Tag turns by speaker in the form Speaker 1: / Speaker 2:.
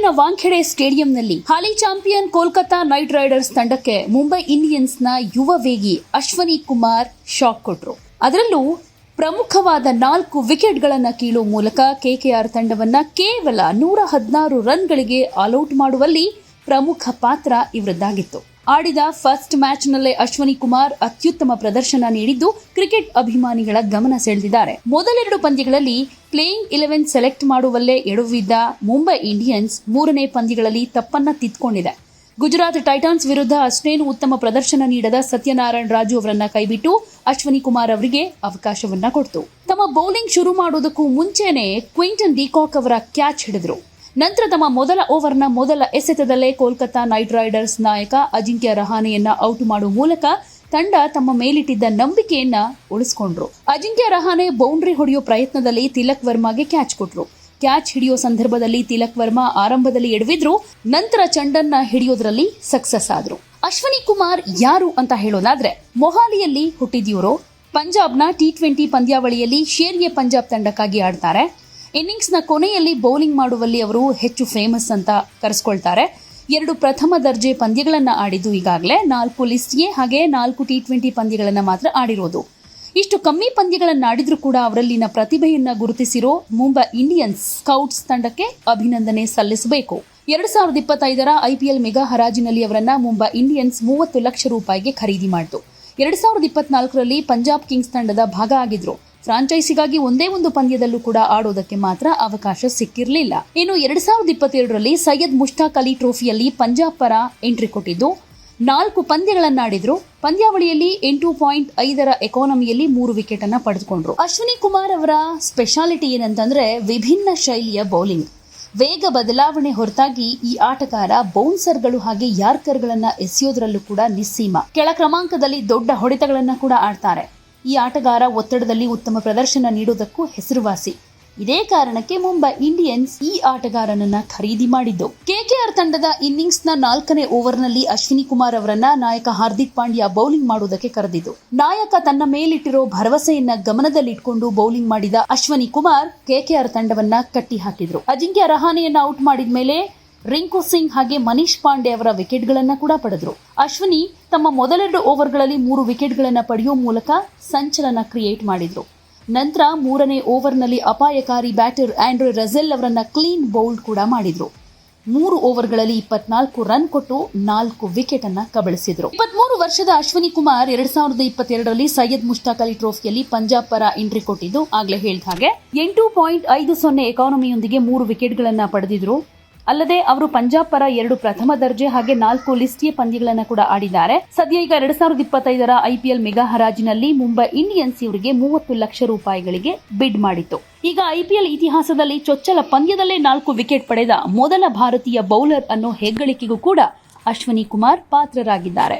Speaker 1: ಬೆಂಗಳೂರಿನ ವಾಂಖೆಡೆ ಸ್ಟೇಡಿಯಂನಲ್ಲಿ ಹಾಲಿ ಚಾಂಪಿಯನ್ ಕೋಲ್ಕತಾ ನೈಟ್ ರೈಡರ್ಸ್ ತಂಡಕ್ಕೆ ಮುಂಬೈ ಇಂಡಿಯನ್ಸ್ನ ಯುವ ವೇಗಿ ಅಶ್ವನಿ ಕುಮಾರ್ ಶಾಕ್ ಕೊಟ್ರು. ಅದರಲ್ಲೂ ಪ್ರಮುಖವಾದ ನಾಲ್ಕು ವಿಕೆಟ್ಗಳನ್ನು ಕೀಳುವ ಮೂಲಕ ಕೆಕೆಆರ್ ತಂಡವನ್ನ ಕೇವಲ ನೂರ ಹದಿನಾರು ರನ್ಗಳಿಗೆ ಆಲ್ಔಟ್ ಮಾಡುವಲ್ಲಿ ಪ್ರಮುಖ ಪಾತ್ರ ಇವರದ್ದಾಗಿತ್ತು. ಆಡಿದ ಫಸ್ಟ್ ಮ್ಯಾಚ್ನಲ್ಲೇ ಅಶ್ವನಿ ಕುಮಾರ್ ಅತ್ಯುತ್ತಮ ಪ್ರದರ್ಶನ ನೀಡಿದ್ದು ಕ್ರಿಕೆಟ್ ಅಭಿಮಾನಿಗಳ ಗಮನ ಸೆಳೆದಿದ್ದಾರೆ. ಮೊದಲೆರಡು ಪಂದ್ಯಗಳಲ್ಲಿ ಪ್ಲೇಯಿಂಗ್ ಇಲೆವೆನ್ ಸೆಲೆಕ್ಟ್ ಮಾಡುವಲ್ಲೇ ಎಡವಿದ್ದ ಮುಂಬೈ ಇಂಡಿಯನ್ಸ್ ಮೂರನೇ ಪಂದ್ಯಗಳಲ್ಲಿ ತಪ್ಪನ್ನ ತಿದ್ದುಕೊಂಡಿದೆ. ಗುಜರಾತ್ ಟೈಟಾನ್ಸ್ ವಿರುದ್ಧ ಅಷ್ಟೇನು ಉತ್ತಮ ಪ್ರದರ್ಶನ ನೀಡದ ಸತ್ಯನಾರಾಯಣ ರಾಜು ಅವರನ್ನ ಕೈಬಿಟ್ಟು ಅಶ್ವನಿ ಕುಮಾರ್ ಅವರಿಗೆ ಅವಕಾಶವನ್ನ ಕೊಡ್ತು. ತಮ್ಮ ಬೌಲಿಂಗ್ ಶುರು ಮಾಡುವುದಕ್ಕೂ ಮುಂಚೆನೆ ಕ್ವಿಂಟನ್ ಡಿಕಾಕ್ ಅವರ ಕ್ಯಾಚ್ ಹಿಡಿದ್ರು. ನಂತರ ತಮ್ಮ ಮೊದಲ ಓವರ್ನ ಮೊದಲ ಎಸೆತದಲ್ಲೇ ಕೋಲ್ಕತಾ ನೈಟ್ ರೈಡರ್ಸ್ ನಾಯಕ ಅಜಿಂಕ್ಯ ರಹಾನೆಯನ್ನ ಔಟ್ ಮಾಡುವ ಮೂಲಕ ತಂಡ ತಮ್ಮ ಮೇಲಿಟ್ಟಿದ್ದ ನಂಬಿಕೆಯನ್ನ ಉಳಿಸಿಕೊಂಡ್ರು. ಅಜಿಂಕ್ಯ ರಹಾನೆ ಬೌಂಡ್ರಿ ಹೊಡೆಯೋ ಪ್ರಯತ್ನದಲ್ಲಿ ತಿಲಕ್ ವರ್ಮಾಗೆ ಕ್ಯಾಚ್ ಕೊಟ್ರು. ಕ್ಯಾಚ್ ಹಿಡಿಯೋ ಸಂದರ್ಭದಲ್ಲಿ ತಿಲಕ್ ವರ್ಮಾ ಆರಂಭದಲ್ಲಿ ಎಡವಿದ್ರು, ನಂತರ ಚಂಡನ್ನ ಹಿಡಿಯೋದ್ರಲ್ಲಿ ಸಕ್ಸಸ್ ಆದ್ರು. ಅಶ್ವಿನಿ ಕುಮಾರ್ ಯಾರು ಅಂತ ಹೇಳೋದಾದ್ರೆ, ಮೊಹಾಲಿಯಲ್ಲಿ ಹುಟ್ಟಿದ್ಯೂರು ಪಂಜಾಬ್ನ ಟಿ ಟ್ವೆಂಟಿ ಪಂದ್ಯಾವಳಿಯಲ್ಲಿ ಶೇರ್ಗೆ ಪಂಜಾಬ್ ತಂಡಕ್ಕಾಗಿ ಆಡ್ತಾರೆ. ಇನ್ನಿಂಗ್ಸ್ನ ಕೊನೆಯಲ್ಲಿ ಬೌಲಿಂಗ್ ಮಾಡುವಲ್ಲಿ ಅವರು ಹೆಚ್ಚು ಫೇಮಸ್ ಅಂತ ಕರೆಸ್ಕೊಳ್ತಾರೆ. ಎರಡು ಪ್ರಥಮ ದರ್ಜೆ ಪಂದ್ಯಗಳನ್ನು ಆಡಿದ್ದು ಈಗಾಗಲೇ ನಾಲ್ಕು ಲಿಸ್ಟ್ಗೆ ಹಾಗೆ ನಾಲ್ಕು ಟಿ ಟ್ವೆಂಟಿ ಪಂದ್ಯಗಳನ್ನು ಮಾತ್ರ ಆಡಿರೋದು. ಇಷ್ಟು ಕಮ್ಮಿ ಪಂದ್ಯಗಳನ್ನು ಆಡಿದ್ರೂ ಕೂಡ ಅವರಲ್ಲಿನ ಪ್ರತಿಭೆಯನ್ನು ಗುರುತಿಸಿರೋ ಮುಂಬೈ ಇಂಡಿಯನ್ಸ್ ಸ್ಕೌಟ್ಸ್ ತಂಡಕ್ಕೆ ಅಭಿನಂದನೆ ಸಲ್ಲಿಸಬೇಕು. ಎರಡು ಸಾವಿರದ ಇಪ್ಪತ್ತೈದರ ಐಪಿಎಲ್ ಮೆಗಾ ಹರಾಜಿನಲ್ಲಿ ಅವರನ್ನು ಮುಂಬೈ ಇಂಡಿಯನ್ಸ್ ಮೂವತ್ತು ಲಕ್ಷ ರೂಪಾಯಿಗೆ ಖರೀದಿ ಮಾಡಿತು. ಎರಡು ಸಾವಿರದ ಇಪ್ಪತ್ನಾಲ್ಕರಲ್ಲಿ ಪಂಜಾಬ್ ಕಿಂಗ್ಸ್ ತಂಡದ ಭಾಗ ಆಗಿದ್ರು. ಫ್ರಾಂಚೈಸಿಗಾಗಿ ಒಂದೇ ಒಂದು ಪಂದ್ಯದಲ್ಲೂ ಕೂಡ ಆಡೋದಕ್ಕೆ ಮಾತ್ರ ಅವಕಾಶ ಸಿಕ್ಕಿರಲಿಲ್ಲ. ಇನ್ನು ಎರಡ್ ಸಾವಿರದ ಇಪ್ಪತ್ತೆರಡರಲ್ಲಿ ಸೈಯದ್ ಮುಷ್ತಾಕ್ ಅಲಿ ಟ್ರೋಫಿಯಲ್ಲಿ ಪಂಜಾಬ್ ಪರ ಎಂಟ್ರಿ ಕೊಟ್ಟಿದ್ದು, ನಾಲ್ಕು ಪಂದ್ಯಗಳನ್ನಾಡಿದ್ರು. ಪಂದ್ಯಾವಳಿಯಲ್ಲಿ ಎಂಟು ಪಾಯಿಂಟ್ ಐದರ ಎಕಾನಮಿಯಲ್ಲಿ ಮೂರು ವಿಕೆಟ್ ಅನ್ನ ಪಡೆದುಕೊಂಡ್ರು. ಅಶ್ವಿನಿ ಕುಮಾರ್ ಅವರ ಸ್ಪೆಷಾಲಿಟಿ ಏನಂತಂದ್ರೆ ವಿಭಿನ್ನ ಶೈಲಿಯ ಬೌಲಿಂಗ್. ವೇಗ ಬದಲಾವಣೆ ಹೊರತಾಗಿ ಈ ಆಟಗಾರ ಬೌನ್ಸರ್ಗಳು ಹಾಗೆ ಯಾರ್ಕರ್ಗಳನ್ನ ಎಸೆಯೋದ್ರಲ್ಲೂ ಕೂಡ ನಿಸ್ಸೀಮ. ಕೆಳ ಕ್ರಮಾಂಕದಲ್ಲಿ ದೊಡ್ಡ ಹೊಡೆತಗಳನ್ನ ಕೂಡ ಆಡ್ತಾರೆ. ಈ ಆಟಗಾರ ಒತ್ತಡದಲ್ಲಿ ಉತ್ತಮ ಪ್ರದರ್ಶನ ನೀಡುವುದಕ್ಕೂ ಹೆಸರುವಾಸಿ. ಇದೇ ಕಾರಣಕ್ಕೆ ಮುಂಬೈ ಇಂಡಿಯನ್ಸ್ ಈ ಆಟಗಾರನನ್ನ ಖರೀದಿ ಮಾಡಿದ್ದು. ಕೆಕೆಆರ್ ತಂಡದ ಇನ್ನಿಂಗ್ಸ್ನ ನಾಲ್ಕನೇ ಓವರ್ನಲ್ಲಿ ಅಶ್ವಿನಿ ಕುಮಾರ್ ಅವರನ್ನ ನಾಯಕ ಹಾರ್ದಿಕ್ ಪಾಂಡ್ಯ ಬೌಲಿಂಗ್ ಮಾಡುವುದಕ್ಕೆ ಕರೆದಿದ್ದು. ನಾಯಕ ತನ್ನ ಮೇಲಿಟ್ಟಿರೋ ಭರವಸೆಯನ್ನ ಗಮನದಲ್ಲಿಟ್ಟುಕೊಂಡು ಬೌಲಿಂಗ್ ಮಾಡಿದ ಅಶ್ವಿನಿ ಕುಮಾರ್ ಕೆಕೆಆರ್ ತಂಡವನ್ನ ಕಟ್ಟಿ ಹಾಕಿದ್ರು ಅಜಿಂಕ್ಯ ರಹಾನೆಯನ್ನ ಔಟ್ ಮಾಡಿದ ಮೇಲೆ ರಿಂಕು ಸಿಂಗ್ ಹಾಗೆ ಮನೀಶ್ ಪಾಂಡೆ ಅವರ ವಿಕೆಟ್ಗಳನ್ನು ಕೂಡ ಪಡೆದ್ರು. ಅಶ್ವಿನಿ ತಮ್ಮ ಮೊದಲೆರಡು ಓವರ್ಗಳಲ್ಲಿ ಮೂರು ವಿಕೆಟ್ಗಳನ್ನು ಪಡೆಯುವ ಮೂಲಕ ಸಂಚಲನ ಕ್ರಿಯೇಟ್ ಮಾಡಿದ್ರು. ನಂತರ ಮೂರನೇ ಓವರ್ನಲ್ಲಿ ಅಪಾಯಕಾರಿ ಬ್ಯಾಟರ್ ಆಂಡ್ರೂ ರಜೆಲ್ ಅವರನ್ನ ಕ್ಲೀನ್ ಬೌಲ್ಡ್ ಕೂಡ ಮಾಡಿದ್ರು. ಮೂರು ಓವರ್ಗಳಲ್ಲಿ ಇಪ್ಪತ್ನಾಲ್ಕು ರನ್ ಕೊಟ್ಟು ನಾಲ್ಕು ವಿಕೆಟ್ ಅನ್ನ ಕಬಳಿಸಿದ್ರು. ಇಪ್ಪತ್ಮೂರು ವರ್ಷದ ಅಶ್ವಿನಿ ಕುಮಾರ್ ಎರಡ್ ಸಾವಿರದ ಇಪ್ಪತ್ತೆರಡರಲ್ಲಿ ಸೈಯದ್ ಮುಷ್ತಾಕ್ ಅಲಿ ಟ್ರೋಫಿಯಲ್ಲಿ ಪಂಜಾಬ್ ಪರ ಎಂಟ್ರಿ ಕೊಟ್ಟಿದ್ದು ಆಗ್ಲೇ ಹೇಳಿದ ಹಾಗೆ ಎಂಟು ಪಾಯಿಂಟ್ ಐದು ಸೊನ್ನೆ ಎಕಾನಮಿಯೊಂದಿಗೆ ಮೂರು ವಿಕೆಟ್ಗಳನ್ನ ಪಡೆದಿದ್ರು. ಅಲ್ಲದೆ ಅವರು ಪಂಜಾಬ್ ಪರ ಎರಡು ಪ್ರಥಮ ದರ್ಜೆ ಹಾಗೆ ನಾಲ್ಕು ಲಿಸ್ಟಿಯ ಪಂದ್ಯಗಳನ್ನು ಕೂಡ ಆಡಿದ್ದಾರೆ. ಸದ್ಯ ಈಗ ಎರಡ್ ಸಾವಿರದ ಇಪ್ಪತ್ತೈದರ ಐಪಿಎಲ್ ಮೆಗಾ ಹರಾಜಿನಲ್ಲಿ ಮುಂಬೈ ಇಂಡಿಯನ್ಸ್ ಇವರಿಗೆ ಮೂವತ್ತು ಲಕ್ಷ ರೂಪಾಯಿಗಳಿಗೆ ಬಿಡ್ ಮಾಡಿತ್ತು. ಈಗ ಐಪಿಎಲ್ ಇತಿಹಾಸದಲ್ಲಿ ಚೊಚ್ಚಲ ಪಂದ್ಯದಲ್ಲೇ ನಾಲ್ಕು ವಿಕೆಟ್ ಪಡೆದ ಮೊದಲ ಭಾರತೀಯ ಬೌಲರ್ ಅನ್ನೋ ಹೆಗ್ಗಳಿಕೆಗೂ ಕೂಡ ಅಶ್ವಿನಿ ಕುಮಾರ್ ಪಾತ್ರರಾಗಿದ್ದಾರೆ.